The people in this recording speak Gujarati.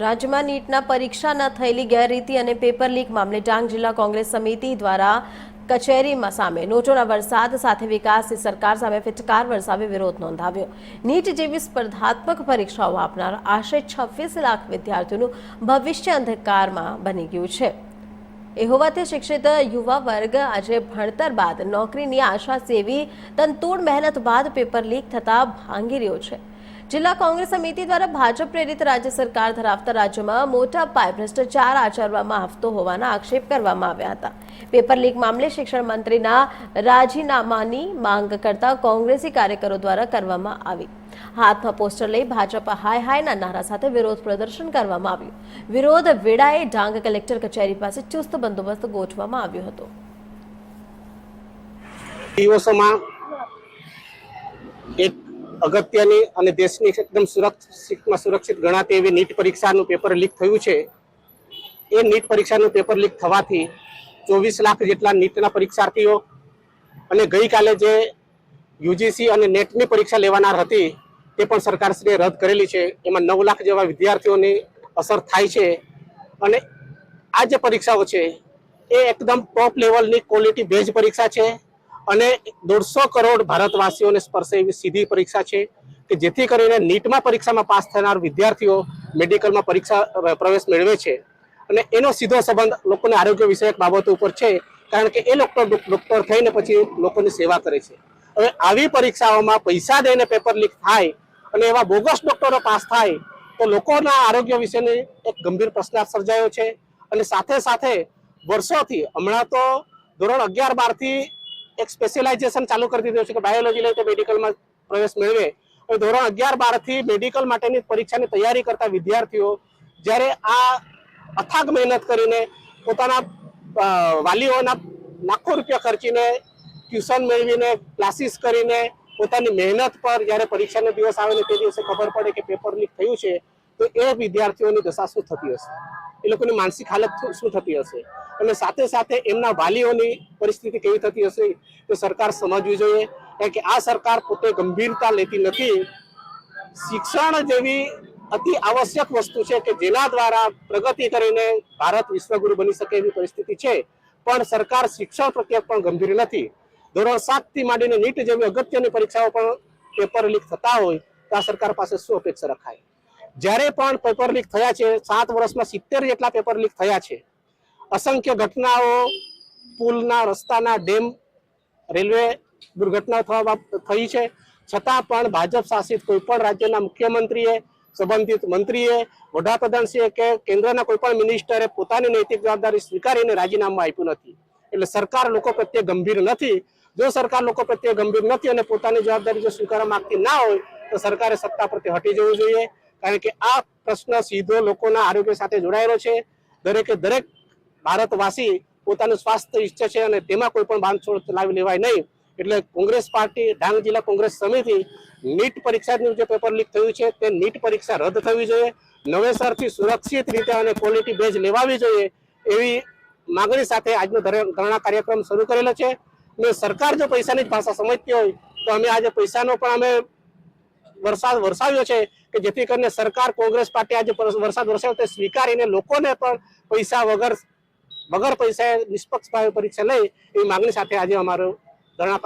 રાજ્યમાં નીટના પરીક્ષાના થયેલી ગેરરીતિ અને પેપર લીક મામલે ડાંગ જિલ્લા કોંગ્રેસ સમિતિ દ્વારા કચેરીમાં સામે નોટોના વરસાદ સાથે વિકાસની સરકાર સામે ફિટકાર વરસાવી વિરોધ નોંધાવ્યો. નીટ જેવી સ્પર્ધાત્મક પરીક્ષાઓ આપનાર આશરે છવ્વીસ લાખ વિદ્યાર્થીઓનું ભવિષ્ય અંધકારમાં બની ગયું છે. એ હોવાથી શિક્ષિત યુવા વર્ગ આજે ભણતર બાદ નોકરીની આશા સેવી તનતોડ મહેનત બાદ પેપર લીક થતા ભાંગી રહ્યો છે. જિલ્લા કોંગ્રેસ સમિતિ દ્વારા ભાજપ પ્રેરિત રાજ્ય સરકાર ધરાવતા રાજ્યમાં મોટા પાયે ભ્રષ્ટાચાર આચરવામાં આવતો હોવાના આક્ષેપ કરવામાં આવ્યા હતા. પેપર લીક મામલે શિક્ષણ મંત્રીના રાજીનામાની માંગ કરતા કોંગ્રેસી કાર્યકરો દ્વારા કરવામાં આવી. હાથમાં પોસ્ટર લઈ ભાજપ હાય હાયના નારા સાથે વિરોધ પ્રદર્શન કરવામાં આવ્યું. વિરોધ વેળાએ ડાંગ કલેક્ટર કચેરી પાસે ચુસ્ત બંદોબસ્ત ગોઠવવામાં આવ્યો હતો. દિવસોમાં અગત્યની અને દેશની એકદમ સુરક્ષિતમાં સુરક્ષિત ગણાતી એવી નીટ પરીક્ષાનું પેપર લીક થયું છે. એ નીટ પરીક્ષાનું પેપર લીક થવાથી ચોવીસ લાખ જેટલા નીટના પરીક્ષાર્થીઓ અને ગઈકાલે જે યુજીસી અને નેટની પરીક્ષા લેવાનાર હતી, તે પણ સરકારશ્રીએ રદ કરેલી છે. એમાં નવ લાખ જેવા વિદ્યાર્થીઓની અસર થાય છે. અને આ જે પરીક્ષાઓ છે, એ એકદમ ટોપ લેવલની ક્વોલિટી બેઝ પરીક્ષા છે. અને દોઢસો કરોડ ભારતવાસીઓને સ્પર્શે એવી સીધી પરીક્ષા છે કે જેથી કરીને નીટમાં પરીક્ષામાં પાસ થનાર વિદ્યાર્થીઓ મેડિકલમાં પરીક્ષા પ્રવેશ મેળવે છે. અને એનો સીધો સંબંધ લોકોને આરોગ્ય વિષયક બાબતો ઉપર છે, કારણ કે એ લોકો ડોક્ટર થઈને પછી લોકોની સેવા કરે છે. હવે આવી પરીક્ષાઓમાં પૈસા દઈને પેપર લીક થાય અને એવા બોગસ ડોક્ટરો પાસ થાય, તો લોકોના આરોગ્ય વિશેને એક ગંભીર પ્રશ્ન સર્જાયો છે. અને સાથે સાથે વર્ષોથી, હમણાં તો ધોરણ અગિયાર બારથી એક સ્પેશિયલાઇઝેશન ચાલુ કરી દીધું છે કે બાયોલોજી લઈ તો મેડિકલમાં પ્રવેશ મેળવે. હવે ધોરણ અગિયાર બારથી મેડિકલ માટેની પરીક્ષાની તૈયારી કરતા વિદ્યાર્થીઓ જ્યારે આ અથાગ મહેનત કરીને પોતાના વાલીઓના લાખો રૂપિયા ખર્ચીને ટ્યુશન મેળવીને ક્લાસીસ કરીને પોતાની મહેનત પર જ્યારે પરીક્ષાનો દિવસ આવે ને તે દિવસે ખબર પડે કે પેપર લીક થયું છે. તો એ વિદ્યાર્થીઓની દશા શું થતી હશે? એ લોકોની માનસિક હાલત શું થતી હશે? અને સાથે સાથે એમના વાલીઓની પરિસ્થિતિ કેવી થતી હશે? તે સરકાર સમજવી જોઈએ કારણ કે આ સરકાર પોતે ગંભીરતા લેતી નથી. શિક્ષણ જેવી અતિ આવશ્યક વસ્તુ છે કે જેના દ્વારા પ્રગતિ કરીને ભારત વિશ્વગુરુ બની શકે એવી પરિસ્થિતિ છે. પણ સરકાર શિક્ષણ પ્રત્યે પણ ગંભીર નથી. ધોરણ સાતથી માંડીને નીટ જેવી અગત્યની પરીક્ષાઓ પણ પેપર લીક થતા હોય તો આ સરકાર પાસે શું અપેક્ષા રખાય? જ્યારે પણ પેપર લીક થયા છે, સાત વર્ષમાં સિત્તેર જેટલા પેપર લીક થયા છે. અસંખ્ય ઘટનાઓ, પુલના, રસ્તાના, ડેમ, રેલવે દુર્ઘટના થવા થઈ છે. છતાં પણ ભાજપ શાસિત કોઈપણ રાજ્યના મુખ્યમંત્રીએ, સંબંધિત મંત્રીએ વડાપ્રધાનશ્રીએ કે કેન્દ્રના કોઈપણ મિનિસ્ટરે પોતાની નૈતિક જવાબદારી સ્વીકારીને રાજીનામું આપ્યું નથી. એટલે સરકાર લોકો પ્રત્યે ગંભીર નથી. જો સરકાર લોકો પ્રત્યે ગંભીર નથી અને પોતાની જવાબદારી જો સ્વીકારવા માંગતી ના હોય, તો સરકારે સત્તા પ્રત્યે હટી જવું જોઈએ. કારણ કે આ પ્રશ્ન સીધો લોકોના આરોગ્ય સાથે જોડાયેલો છે. દરેકે દરેક ભારતવાસી પોતાનું સ્વાસ્થ્ય ઈચ્છે છે અને તેમાં કોઈ પણ બાંધછોડ લાવી લેવાય નહીં. એટલે કોંગ્રેસ પાર્ટી, ડાંગ જિલ્લા કોંગ્રેસ સમિતિ નીટ પરીક્ષાનું જે પેપર લીક થયું છે, તે નીટ પરીક્ષા રદ થવી જોઈએ. નવેસરથી સુરક્ષિત રીતે અને ક્વોલિટી બેઝ લેવાવી જોઈએ એવી માગણી સાથે આજનો ધર- ધરણા કાર્યક્રમ શરૂ કરેલો છે. ને સરકાર જો પૈસાની જ ભાષા સમજતી હોય, તો અમે આજે પૈસાનો પણ અમે વરસાદ વરસાવ્યો છે. કે જેથી કરીને સરકાર કોંગ્રેસ પાર્ટી આજે વરસાદ વરસાવ્યો તે સ્વીકારીને લોકોને પણ પૈસા વગર વગર પૈસાએ નિષ્પક્ષ ભાવે પરીક્ષા લઈ એવી માંગણી સાથે આજે અમારો ધરણા